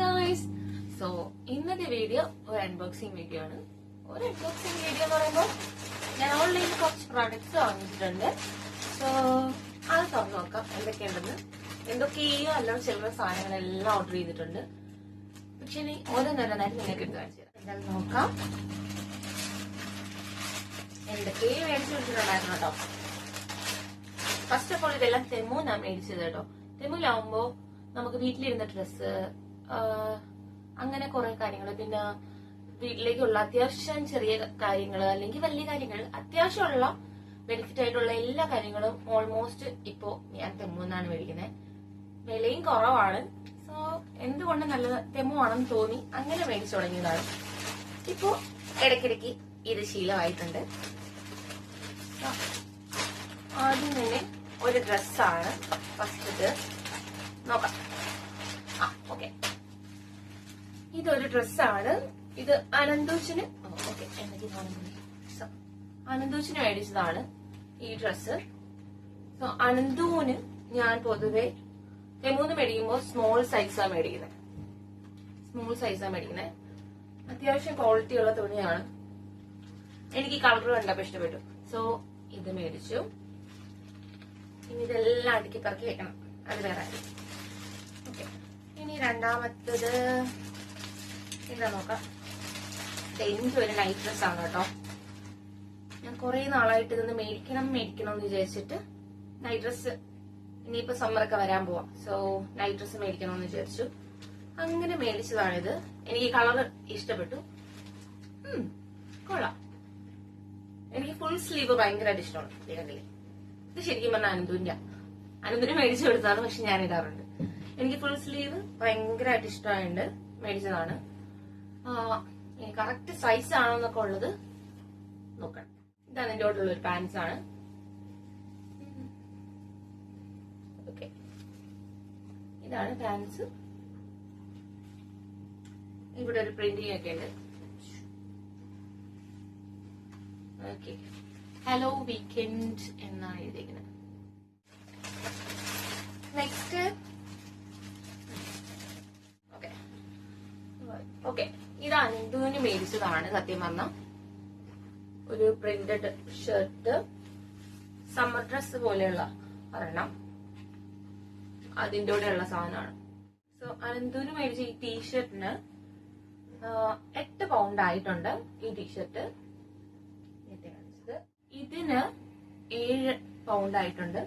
Guys so ഇന്നത്തെ video ഒരു unboxing video ആണ്. ഒരു അൺബോക്സിംഗ് വീഡിയോ എന്ന് പറയുമ്പോൾ ഞാൻ ഓൺലൈനിൽ കുറച്ച് പ്രോഡക്ട്സ് വാങ്ങിച്ചിട്ടുണ്ട്. സോ അത് തുറന്നു നോക്കാം എന്തൊക്കെയുണ്ടെന്ന്. എന്തൊക്കെയോ അല്ല ചില സാധനങ്ങളെല്ലാം ഓർഡർ ചെയ്തിട്ടുണ്ട്. പക്ഷെ ഇനി ഓരോന്നോരോന്നായിട്ട് നിങ്ങൾക്ക് എടുത്ത് കാണിച്ചു തരാം. എന്തായാലും നോക്കാം. എന്തൊക്കെയോ മേടിച്ചു കൊടുത്തിട്ടുണ്ടായിരുന്നു കേട്ടോ. ഫസ്റ്റ് ഓഫ് ഓൾ ഇതെല്ലാം തെമൂന്നാണ് മേടിച്ചത് കേട്ടോ. തെമൂലാവുമ്പോ നമുക്ക് വീട്ടിലിരുന്ന ഡ്രസ്സ് അങ്ങനെ കുറെ കാര്യങ്ങൾ പിന്നെ വീട്ടിലേക്കുള്ള അത്യാവശ്യം ചെറിയ കാര്യങ്ങൾ അല്ലെങ്കിൽ വലിയ കാര്യങ്ങൾ അത്യാവശ്യമുള്ള ബെനിഫിറ്റ് ആയിട്ടുള്ള എല്ലാ കാര്യങ്ങളും ഓൾമോസ്റ്റ് ഇപ്പോ ഞാൻ തെമ്മു എന്നാണ് മേടിക്കുന്നത് വിലയും കുറവാണ്. സോ എന്തുകൊണ്ട് നല്ല തെമ്മു ആണെന്ന് തോന്നി അങ്ങനെ മേടിച്ചു തുടങ്ങിയതാണ്. ഇപ്പോ ഇടയ്ക്കിടയ്ക്ക് ഇത് ശീലമായിട്ടുണ്ട്. ആദ്യം തന്നെ ഒരു ഡ്രസ്സാണ് ഫസ്റ്റ് നോക്കാം. ആ ഓക്കെ ഇതൊരു ഡ്രസ്സാണ്. ഇത് അനന്തോഷിന് ഓക്കെ എനിക്ക് So, മേടിച്ചതാണ് ഈ ഡ്രസ് സോ അനന്തുവിന് ഞാൻ പൊതുവെ തെമൂന്ന് മേടിക്കുമ്പോൾ സ്മോൾ സൈസാണ് മേടിക്കുന്നത് സ്മോൾ സൈസാണ് മേടിക്കുന്നത് അത്യാവശ്യം ക്വാളിറ്റി ഉള്ള തുണിയാണ്. എനിക്ക് ഈ കളർ കണ്ടപ്പോ ഇഷ്ടപ്പെട്ടു. സോ ഇത് മേടിച്ചു. ഇനി ഇതെല്ലാം അടുക്കി പറക്കി വെക്കണം. അത് വേറെ ഇനി രണ്ടാമത്തത് എന്താ നോക്കാം. എനിക്ക് ഒരു നൈറ്റ് ഡ്രസ് ആണ് കേട്ടോ. ഞാൻ കുറെ നാളായിട്ട് ഇതൊന്ന് മേടിക്കണം മേടിക്കണം എന്ന് വിചാരിച്ചിട്ട് നൈറ്റ് ഡ്രസ് ഇനിയിപ്പോ സമ്മറൊക്കെ വരാൻ പോവാ. സോ നൈറ്റ് ഡ്രസ് മേടിക്കണം എന്ന് വിചാരിച്ചു. അങ്ങനെ മേടിച്ചതാണിത്. എനിക്ക് കളർ ഇഷ്ടപ്പെട്ടു. കൊള്ളാം. എനിക്ക് ഫുൾ സ്ലീവ് ഭയങ്കരമായിട്ട് ഇഷ്ടമാണ് ഇത് ശരിക്കും പറഞ്ഞാൽ അനന്തുവിന്റെ. അനന്തുവിന് മേടിച്ചു കൊടുത്തതാണ് പക്ഷെ ഞാൻ ഇടാറുണ്ട്. എനിക്ക് ഫുൾ സ്ലീവ് ഭയങ്കരമായിട്ട് ഇഷ്ടമായിട്ടുണ്ട് മേടിച്ചതാണ്. കറക്റ്റ് സൈസ് ആണോ എന്നൊക്കെ ഉള്ളത് നോക്കണം. ഇതാണ് എന്റെ കൂടെ ഒരു പാൻസ് ആണ്. ഇതാണ് പാൻസ് ഇവിടെ ഒരു പ്രിന്റിംഗ് ഒക്കെ ഉണ്ട്. ഓക്കെ ഹലോ വീക്കെൻഡ് എന്നാണ് എഴുതിയിരിക്കുന്നത്. നെക്സ്റ്റ് ഓക്കെ ഓക്കെ അന്തുവിന് മേടിച്ചതാണ് സത്യം പറഞ്ഞ. ഒരു പ്രിന്റഡ് ഷർട്ട് സമ്മർ ഡ്രസ് പോലെയുള്ള ഒരെണ്ണം. അതിന്റെ കൂടെയുള്ള സാധനമാണ്. സോ അനന്തുവിന് മേടിച്ച ഈ ടീഷർട്ടിന് എട്ട് പൗണ്ട് ആയിട്ടുണ്ട് ഈ ടീഷർട്ട് ഇതിന് ഏഴ് പൗണ്ട് ആയിട്ടുണ്ട്.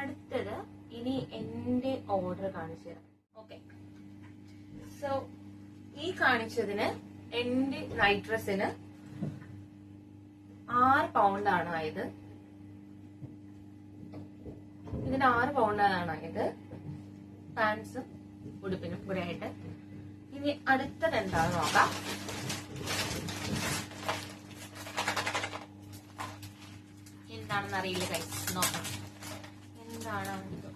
അടുത്തത് ഇനി എന്റെ ഓർഡർ കാണിച്ചു തരാം. ഓക്കെ സോ ഈ കാണിച്ചതിന് എന്റെ നൈട്രസിന് ആറ് പൗണ്ട് ആണ് ആയത്. ഇതിന് ആറ് ആണ് ആയത്. പാൻസും ഉടുപ്പിനും കൂടെ ആയിട്ട്. ഇനി അടുത്തത് എന്താണെന്ന് നോക്കാം. എന്താണെന്ന് അറിയില്ല കൈ നോക്കാം. എന്താണ് ഇത്?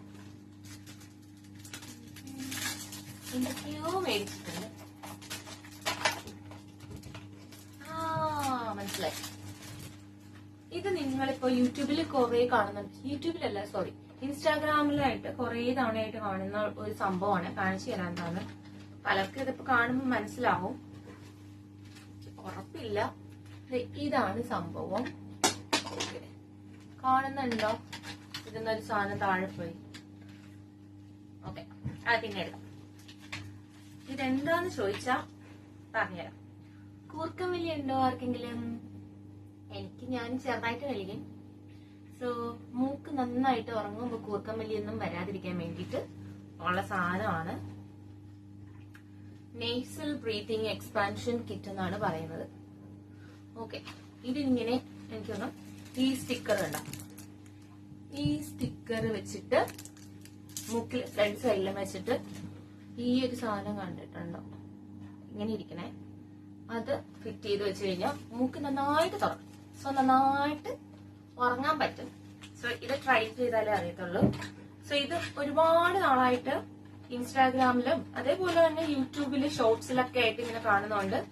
എന്തൊക്കെയോ മേടിച്ചിട്ടുണ്ട് ആ മനസ്സിലായി. ഇത് നിങ്ങളിപ്പോ യൂട്യൂബിൽ കുറെ കാണുന്നുണ്ട് യൂട്യൂബിലല്ല സോറി ഇൻസ്റ്റാഗ്രാമിലായിട്ട് കുറെ തവണയായിട്ട് കാണുന്ന ഒരു സംഭവമാണ്. കാണിച്ചു തരാൻ എന്താണ്. പലർക്കും ഇതിപ്പോ കാണുമ്പോൾ മനസ്സിലാവും. ഉറപ്പില്ല. ഇതാണ് സംഭവം. കാണുന്നുണ്ടോ? ഇതെന്നൊരു സാധനം താഴെ പോയി. ഓക്കെ. അത് പിന്നെ എടുക്കാം. ഇതെന്താന്ന് ചോദിച്ചാ? പറഞ്ഞുതരാം. കൂർക്കം വലി ഉണ്ടോ ആർക്കെങ്കിലും? എനിക്ക് ഞാൻ ചെറുതായിട്ട് വലിക്കും സോ മൂക്ക് നന്നായിട്ട് ഉറങ്ങുമ്പോൾ കൂർക്കം വലിയൊന്നും വരാതിരിക്കാൻ വേണ്ടിട്ട് ഉള്ള സാധനമാണ്. നെയ്സൽ ബ്രീത്തിങ് എക്സ്പാൻഷൻ കിറ്റ് എന്നാണ് പറയുന്നത്. ഓക്കെ ഇതിങ്ങനെ എനിക്കൊന്ന് ഈ സ്റ്റിക്കർ ഉണ്ടാവും ഈ സ്റ്റിക്കർ വെച്ചിട്ട് മൂക്കിൽ രണ്ട് സൈഡിലും വെച്ചിട്ട് ഈ ഒരു സാധനം കണ്ടിട്ടുണ്ടോ? ഇങ്ങനെ ഇരിക്കണേ. അത് ഫിറ്റ് ചെയ്ത് വെച്ച് കഴിഞ്ഞാൽ മൂക്ക് നന്നായിട്ട് തുറക്കും. സോ നന്നായിട്ട് ഉറങ്ങാൻ പറ്റും. സോ ഇത് ട്രൈ ചെയ്താലേ അറിയത്തുള്ളൂ. സോ ഇത് ഒരുപാട് നാളായിട്ട് ഇൻസ്റ്റാഗ്രാമിലും അതേപോലെ തന്നെ യൂട്യൂബിൽ ഷോർട്സിലൊക്കെ ആയിട്ട് ഇങ്ങനെ കാണുന്നുണ്ട്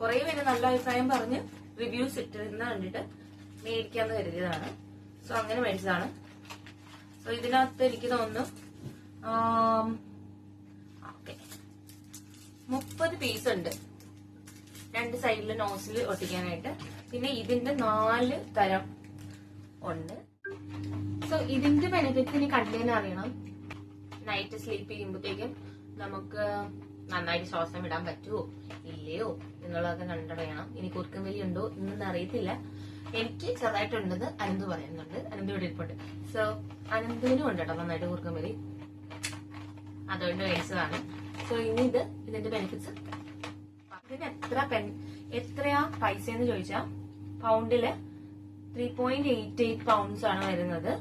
കുറെ പേര് നല്ല അഭിപ്രായം പറഞ്ഞ് റിവ്യൂസ് ഇട്ടിരുന്ന കണ്ടിട്ട് മേടിക്കാന്ന് കരുതിയതാണ്. സോ അങ്ങനെ മേടിച്ചതാണ്. സോ ഇതിനകത്ത് എനിക്ക് തോന്നുന്നു അമ്പത് പീസ് ഉണ്ട്. രണ്ട് സൈഡിൽ നോസിൽ ഒട്ടിക്കാനായിട്ട്. പിന്നെ ഇതിന്റെ നാല് തരം ഉണ്ട്. സോ ഇതിന്റെ ബെനിഫിറ്റ് ഇനി കണ്ടേന്ന് അറിയണം. നൈറ്റ് സ്ലീപ്പ് ചെയ്യുമ്പോഴത്തേക്കും നമുക്ക് നന്നായിട്ട് ശ്വാസം വിടാൻ പറ്റുമോ ഇല്ലയോ? എന്നുള്ളതൊക്കെ കണ്ടറിയണം. ഇനി കുറുക്കം വലിയ ഉണ്ടോ? എന്നൊന്നും അറിയത്തില്ല. എനിക്ക് ചെറുതായിട്ടുണ്ടത് അനന്ത് പറയുന്നുണ്ട്. അനന്ത് ഇവിടെ ഇരിപ്പുണ്ട്. സോ അനന്തിനും ഉണ്ട് കേട്ടോ നന്നായിട്ട് കുറുക്കം വലി അതുകൊണ്ട് മേടിച്ചതാണ് സോ ഇനി ഇത് ഇതിന്റെ ബെനിഫിറ്റ്സ് ഇതിന് എത്ര പെൻ എത്രയാ പൈസ എന്ന് ചോദിച്ചാൽ പൗണ്ടിൽ three point eight eight pounds ആണ് വരുന്നത്.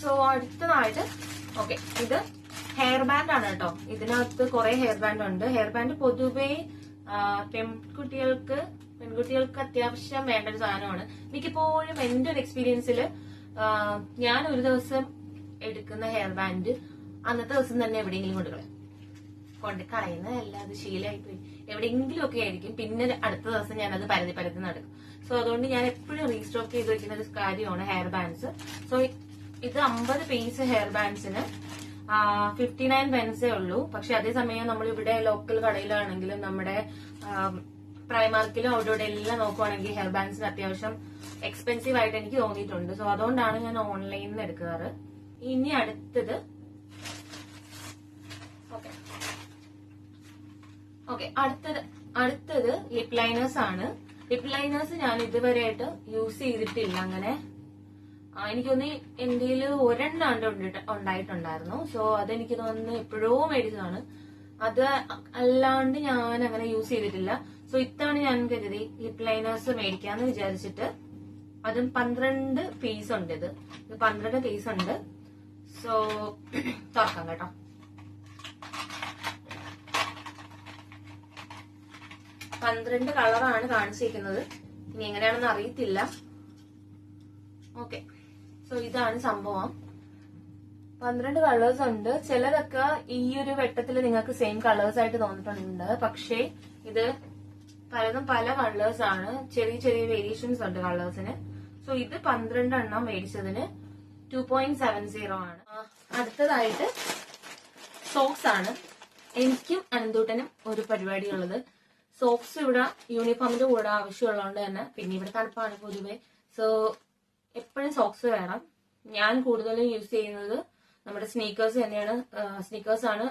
സോ അടുത്തതായിട്ട് ഓക്കെ ഇത് ഹെയർ ബാൻഡ് ആണ് കേട്ടോ. ഇതിനകത്ത് കുറെ ഹെയർ ബാൻഡ് ഉണ്ട്. ഹെയർ ബാൻഡ് പൊതുവേ പെൺകുട്ടികൾക്ക് പെൺകുട്ടികൾക്ക് അത്യാവശ്യം വേണ്ട ഒരു സാധനമാണ്. മിക്കപ്പോഴും എന്റെ ഒരു എക്സ്പീരിയൻസിൽ ഞാൻ ഒരു ദിവസം എടുക്കുന്ന ഹെയർ ബാൻഡ് അന്നത്തെ ദിവസം തന്നെ എവിടെയെങ്കിലും കൊണ്ടുകളയും കൊണ്ട് കളയുന്നതല്ല അത് ശീലമായി പോയി. എവിടെയെങ്കിലും ഒക്കെ ആയിരിക്കും. പിന്നെ അടുത്ത ദിവസം ഞാൻ അത് പരതി പരത്തി നടക്കും. സോ അതുകൊണ്ട് ഞാൻ എപ്പോഴും റീസ്റ്റോക്ക് ചെയ്ത് വെക്കുന്ന ഒരു കാര്യമാണ് ഹെയർ ബാൻഡ്സ് സോ ഇത് അമ്പത് പീസ് ഹെയർ ബാൻഡ്സിന് ഫിഫ്റ്റി നയൻ പെൻസേ ഉള്ളൂ. പക്ഷെ അതേസമയം നമ്മൾ ഇവിടെ ലോക്കൽ കടയിലാണെങ്കിലും നമ്മുടെ പ്രൈമാർക്കിലും അവിടെ ഇവിടെ എല്ലാം നോക്കുവാണെങ്കിൽ ഹെയർ ബാൻഡ്സിന് അത്യാവശ്യം എക്സ്പെൻസീവ് ആയിട്ട് എനിക്ക് തോന്നിയിട്ടുണ്ട്. സോ അതുകൊണ്ടാണ് ഞാൻ ഓൺലൈനിൽ എടുക്കാറ്. ഇനി അടുത്തത് ഓക്കെ അടുത്തത് അടുത്തത് ലിപ് ലൈനേഴ്സ് ആണ്. ലിപ് ലൈനേഴ്സ് ഞാൻ ഇതുവരെയായിട്ട് യൂസ് ചെയ്തിട്ടില്ല അങ്ങനെ. എനിക്കൊന്ന് എന്റെ ഒരെണ്ണം ഉണ്ട് ഉണ്ടായിട്ടുണ്ടായിരുന്നു. സോ അതെനിക്ക് തോന്നുന്നു എപ്പോഴോ മേടിച്ചതാണ്. അത് അല്ലാണ്ട് ഞാൻ അങ്ങനെ യൂസ് ചെയ്തിട്ടില്ല. സോ ഇത്താണ് ഞാൻ കരുതി ലിപ് ലൈനേഴ്സ് മേടിക്കാന്ന് വിചാരിച്ചിട്ട്. അതും പന്ത്രണ്ട് പീസ് ഉണ്ട് ഇത്. പന്ത്രണ്ട് പീസ് ഉണ്ട്. സോ തുറക്കാം കേട്ടോ. പന്ത്രണ്ട് കളറാണ് കാണിച്ചിരിക്കുന്നത്. ഇനി എങ്ങനെയാണെന്ന് അറിയത്തില്ല. ഓക്കെ സോ ഇതാണ് സംഭവം. പന്ത്രണ്ട് കളേഴ്സ് ഉണ്ട്. ചിലതൊക്കെ ഈ ഒരു വെട്ടത്തിൽ നിങ്ങൾക്ക് സെയിം കളേഴ്സ് ആയിട്ട് തോന്നിയിട്ടുണ്ട്. പക്ഷേ ഇത് പലതും പല കളേഴ്സ് ആണ്. ചെറിയ ചെറിയ വേരിയേഷൻസ് ഉണ്ട് കളേഴ്സിന് സോ ഇത് പന്ത്രണ്ട് എണ്ണം മേടിച്ചതിന് ടു പോയിന്റ് സെവൻ സീറോ ആണ്. അടുത്തതായിട്ട് സോക്സ് ആണ്. എനിക്കും അനന്തൂട്ടനും ഒരു പരിപാടിയുള്ളത്. സോക്സ് ഇവിടെ യൂണിഫോമിന്റെ കൂടെ ആവശ്യമുള്ളതുകൊണ്ട് തന്നെ പിന്നെ ഇവിടെ തണുപ്പാണ് പൊതുവെ. സോ എപ്പോഴും സോക്സ് വേണം. ഞാൻ കൂടുതലും യൂസ് ചെയ്യുന്നത് നമ്മുടെ സ്നീക്കേഴ്സ് തന്നെയാണ് സ്നീക്കേഴ്സ് ആണ്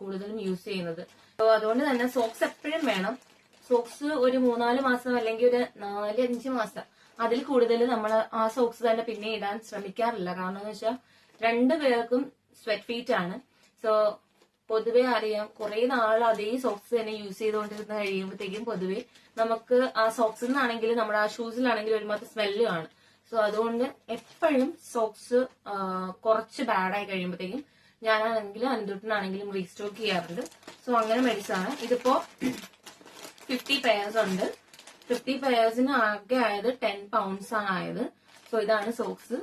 കൂടുതലും യൂസ് ചെയ്യുന്നത്. സോ അതുകൊണ്ട് തന്നെ സോക്സ് എപ്പോഴും വേണം. സോക്സ് ഒരു മൂന്നാൽ മാസം അല്ലെങ്കിൽ ഒരു നാല് അഞ്ച് മാസം അതിൽ കൂടുതൽ നമ്മൾ ആ സോക്സ് തന്നെ പിന്നെ ഇടാൻ ശ്രമിക്കാറില്ല. കാരണം എന്ന് വെച്ചാൽ രണ്ടു പേർക്കും സ്വെറ്റ് ഫീറ്റ് ആണ്. സോ പൊതുവെ അറിയാം കുറെ നാൾ അതേ സോക്സ് തന്നെ യൂസ് ചെയ്തുകൊണ്ടിരുന്ന് കഴിയുമ്പോഴത്തേക്കും പൊതുവെ നമുക്ക് ആ സോക്സിൽ നിന്നാണെങ്കിലും നമ്മുടെ ആ ഷൂസിലാണെങ്കിലും ഒരുമാത്രം സ്മെല്ല് കാണും. സോ അതുകൊണ്ട് എപ്പോഴും സോക്സ് കുറച്ച് ബാഡായി കഴിയുമ്പോഴത്തേക്കും ഞാനാണെങ്കിലും അനന്തൂട്ടിനാണെങ്കിലും റീസ്റ്റോക്ക് ചെയ്യാറുണ്ട്. സോ അങ്ങനെ മേടിച്ചതാണ്. ഇതിപ്പോ ഫിഫ്റ്റി പെയർസ് ഉണ്ട്. ഫിഫ്റ്റി പെയർസിന് ആകെ ആയത് ടെൻ പൗണ്ട്സ് ആണ് ആയത്. സോ ഇതാണ് സോക്സ്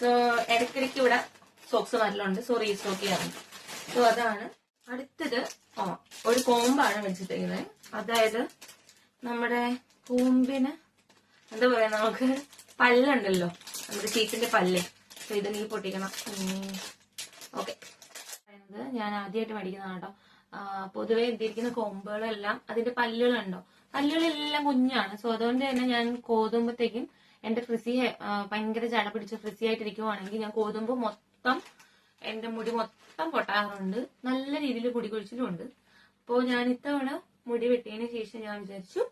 സോ ഇടയ്ക്കിടയ്ക്ക് ഇവിടെ സോക്സ് നല്ലുണ്ട് സോ റീസ്റ്റോക്ക് ചെയ്യാറുണ്ട്. സോ അതാണ് അടുത്തത് ഒരു കോമ്പാണ് മേടിച്ചിരിക്കുന്നത് അതായത് നമ്മുടെ കൂമ്പിന് എന്താ പറയാ നമുക്ക് പല്ലുണ്ടല്ലോ. നമ്മുടെ ചീറ്റിന്റെ പല്ല്. സോ ഇതെനിക്ക് പൊട്ടിക്കണം. ഓക്കെ ഞാൻ ആദ്യമായിട്ട് മേടിക്കുന്നതാണ് കേട്ടോ. പൊതുവെ എന്തിരിക്കുന്ന കൊമ്പുകളെല്ലാം അതിന്റെ പല്ലുകളുണ്ടോ? പല്ലുകളെല്ലാം കുഞ്ഞാണ്. സോ അതുകൊണ്ട് തന്നെ ഞാൻ കോതുമ്പോഴത്തേക്കും എന്റെ ഫ്രിസി ഭയങ്കര ചട പിടിച്ച് ഫ്രിസി ആയിട്ടിരിക്കുവാണെങ്കിൽ ഞാൻ കോതുമ്പ് മൊത്തം എന്റെ മുടി മൊത്തം പൊട്ടാറുണ്ട് നല്ല രീതിയിൽ പൊടി കൊഴിച്ചിലുണ്ട്. അപ്പോ ഞാൻ ഇത്തവണ മുടി വെട്ടിയതിന് ശേഷം ഞാൻ വിചാരിച്ചു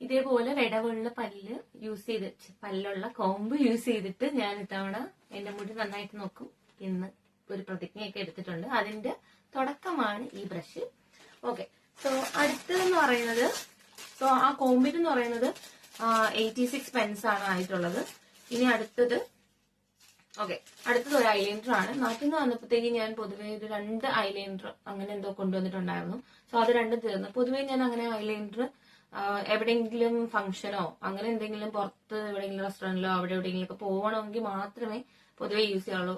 ഇതേപോലെ വിടവുള്ള പല്ല് യൂസ് ചെയ്ത് പല്ലുള്ള കോമ്പ് യൂസ് ചെയ്തിട്ട് ഞാൻ ഇത്തവണ എന്റെ മുടി നന്നായിട്ട് നോക്കും എന്ന് ഒരു പ്രതിജ്ഞയൊക്കെ എടുത്തിട്ടുണ്ട്. അതിന്റെ തുടക്കമാണ് ഈ ബ്രഷ് ഓക്കെ സോ അടുത്തതെന്ന് പറയുന്നത് സോ ആ കോമ്പിൽ എന്ന് പറയുന്നത് എയ്റ്റി സിക്സ് പെൻസ് ആണ് ആയിട്ടുള്ളത്. ഇനി അടുത്തത് ഓക്കെ അടുത്തത് ഒരു ഐലൈനർ ആണ്. നാട്ടിൽ നിന്ന് വന്നപ്പോഴത്തേക്ക് ഞാൻ പൊതുവേ ഒരു രണ്ട് ഐലൈനർ അങ്ങനെ എന്തോ കൊണ്ടുവന്നിട്ടുണ്ടായിരുന്നു. സോ അത് രണ്ടും തീർന്നു. പൊതുവേ ഞാൻ അങ്ങനെ ഐലൈനർ എവിടെയെങ്കിലും ഫംഗ്ഷനോ അങ്ങനെ എന്തെങ്കിലും പുറത്ത് എവിടെയെങ്കിലും റെസ്റ്റോറന്റിലോ അവിടെ എവിടെയെങ്കിലും ഒക്കെ പോകണമെങ്കിൽ മാത്രമേ പൊതുവെ യൂസ് ചെയ്യാവുള്ളൂ.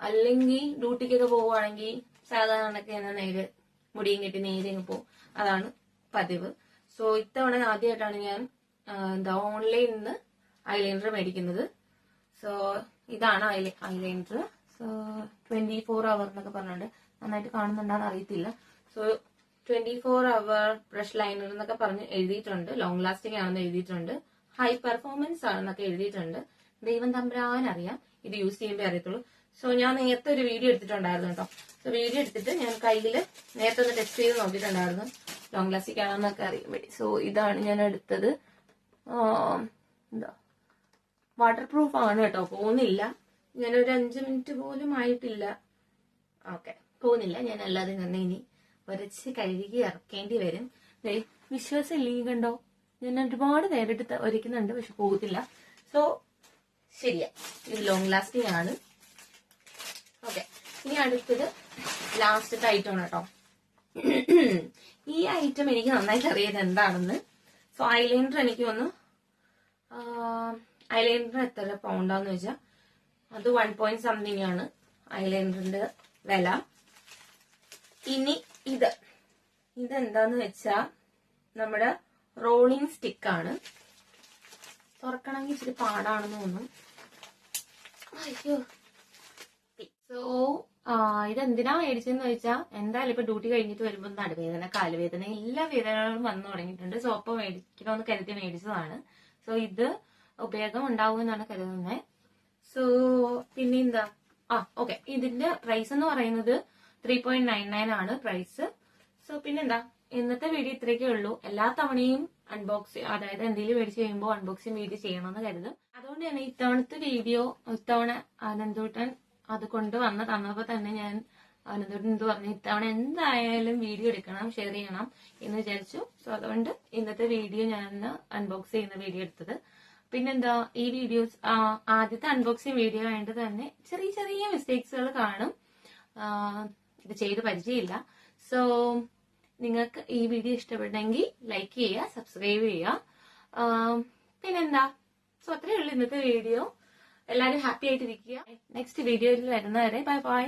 അല്ലെങ്കിൽ ഡ്യൂട്ടിക്കൊക്കെ പോവുകയാണെങ്കിൽ സാധാരണക്ക് ഞാൻ നേരെ മുടിയും കെട്ടി നേരെ പോകും അതാണ് പതിവ്. സോ ഇത്തവണ ആദ്യമായിട്ടാണ് ഞാൻ എന്താ ഓൺലൈനിൽ നിന്ന് ഐലൈനർ മേടിക്കുന്നത്. സോ ഇതാണ് eyeliner so twenty four hour എന്നൊക്കെ പറഞ്ഞിട്ടുണ്ട്. നന്നായിട്ട് കാണുന്നുണ്ടാന്ന് അറിയത്തില്ല. So twenty four hour brush liner എന്നൊക്കെ പറഞ്ഞ് എഴുതിയിട്ടുണ്ട്. ലോങ് ലാസ്റ്റിംഗ് ആണെന്ന് എഴുതിയിട്ടുണ്ട്. ഹൈ പെർഫോമൻസ് ആണെന്നൊക്കെ എഴുതിയിട്ടുണ്ട്. ദൈവം തമ്പുരാൻ അറിയാം. ഇത് യൂസ് ചെയ്യുമ്പോൾ അറിയത്തുള്ളൂ. സോ ഞാൻ നേരത്തെ ഒരു വീഡിയോ എടുത്തിട്ടുണ്ടായിരുന്നു കേട്ടോ. സോ വീഡിയോ എടുത്തിട്ട് ഞാൻ കയ്യിൽ നേരത്തെ ഒന്ന് ടെസ്റ്റ് ചെയ്ത് നോക്കിയിട്ടുണ്ടായിരുന്നു. ലോങ് ലാസ്റ്റിക് ആണെന്നൊക്കെ അറിയാൻ വേണ്ടി. സോ ഇതാണ് ഞാൻ എടുത്തത്. എന്താ? വാട്ടർ പ്രൂഫ് ആണ് കേട്ടോ പോകുന്നില്ല. ഞാനൊരു അഞ്ച് മിനിറ്റ് പോലും ആയിട്ടില്ല. ഓക്കെ പോകുന്നില്ല. ഞാൻ അല്ലാതെ നിന്ന് ഇനി ഉരച്ച് കഴുകി ഇറക്കേണ്ടി വരും. വിശ്വാസം ഇല്ലെങ്കിൽ കണ്ടോ? ഞാൻ ഒരുപാട് നേരിട്ട് ഒരുക്കുന്നുണ്ട് പക്ഷെ പോകത്തില്ല. സോ ശരിയാ. ഇത് ലോങ് ലാസ്റ്റിംഗ് ആണ്. ഓക്കെ ഇനി അടുത്തത് ലാസ്റ്റത്തെ ഐറ്റം ആണ് കേട്ടോ ഈ ഐറ്റം എനിക്ക് നന്നായിട്ട് അറിയാം എന്താണെന്ന് സോ ഐലൈനർ എനിക്ക് വന്നു. ഐലൈനർ എത്ര പൗണ്ടാന്ന് വെച്ചാൽ അത് വൺ പോയിന്റ് സംതിങ് ആണ്. ഐലൈനറിന്റെ വില. ഇനി ഇത്. ഇതെന്താന്ന് വെച്ചാ നമ്മുടെ റോളിംഗ് സ്റ്റിക്ക് ആണ്. തുറക്കണമെങ്കിൽ ഇച്ചിരി പാടാണെന്ന് തോന്നുന്നു. അയ്യോ. സോ ഇതെന്തിനാ മേടിച്ചെന്ന് ചോദിച്ചാൽ എന്തായാലും ഇപ്പൊ ഡ്യൂട്ടി കഴിഞ്ഞിട്ട് വരുമ്പോൾ നടുവേദന കാലുവേദന എല്ലാ വേദനകളും വന്നു തുടങ്ങിയിട്ടുണ്ട്. സോ അപ്പൊ മേടിക്കണമെന്ന് കരുതി മേടിച്ചതാണ്. സോ ഇത് ഉപയോഗം ഉണ്ടാവുമെന്നാണ് കരുതുന്നത് സോ പിന്നെ എന്താ? ആ ഓക്കെ ഇതിന്റെ പ്രൈസ് എന്ന് പറയുന്നത് ത്രീ പോയിന്റ് നയൻ നയൻ ആണ് പ്രൈസ് സോ പിന്നെന്താ ഇന്നത്തെ വീഡിയോ ഇത്രയൊക്കെ ഉള്ളൂ. എല്ലാ തവണയും അൺബോക്സ് അതായത് എന്തെങ്കിലും മേടിച്ച് കഴിയുമ്പോൾ അൺബോക്സിങ് വീഡിയോ ചെയ്യണമെന്ന് കരുതും. അതുകൊണ്ട് തന്നെ ഇത്തവണത്തെ വീഡിയോ ഇത്തവണ അനന്തൂട്ടൻ അത് കൊണ്ടുവന്ന് തന്നപ്പോ തന്നെ ഞാൻ അവനോട് എന്ത് പറഞ്ഞു? ഇത്തവണ എന്തായാലും വീഡിയോ എടുക്കണം ഷെയർ ചെയ്യണം എന്ന് വിചാരിച്ചു. സോ അതുകൊണ്ട് ഇന്നത്തെ വീഡിയോ ഞാൻ അൺബോക്സ് ചെയ്യുന്ന വീഡിയോ എടുത്തത്. പിന്നെന്താ ഈ വീഡിയോസ് ആദ്യത്തെ അൺബോക്സിങ് വീഡിയോ ആയതുകൊണ്ട് തന്നെ ചെറിയ ചെറിയ മിസ്റ്റേക്സുകൾ കാണും. ഇത് ചെയ്ത് പരിചയമില്ല. സോ നിങ്ങൾക്ക് ഈ വീഡിയോ ഇഷ്ടപ്പെട്ടെങ്കിൽ ലൈക്ക് ചെയ്യുക സബ്സ്ക്രൈബ് ചെയ്യുക. പിന്നെന്താ? സോ അത്രയേ ഉള്ളൂ ഇന്നത്തെ വീഡിയോ. എല്ലാവരും ഹാപ്പി ആയിട്ടിരിക്കുക. നെക്സ്റ്റ് വീഡിയോയിൽ വരുന്നവരെ ബൈ ബൈ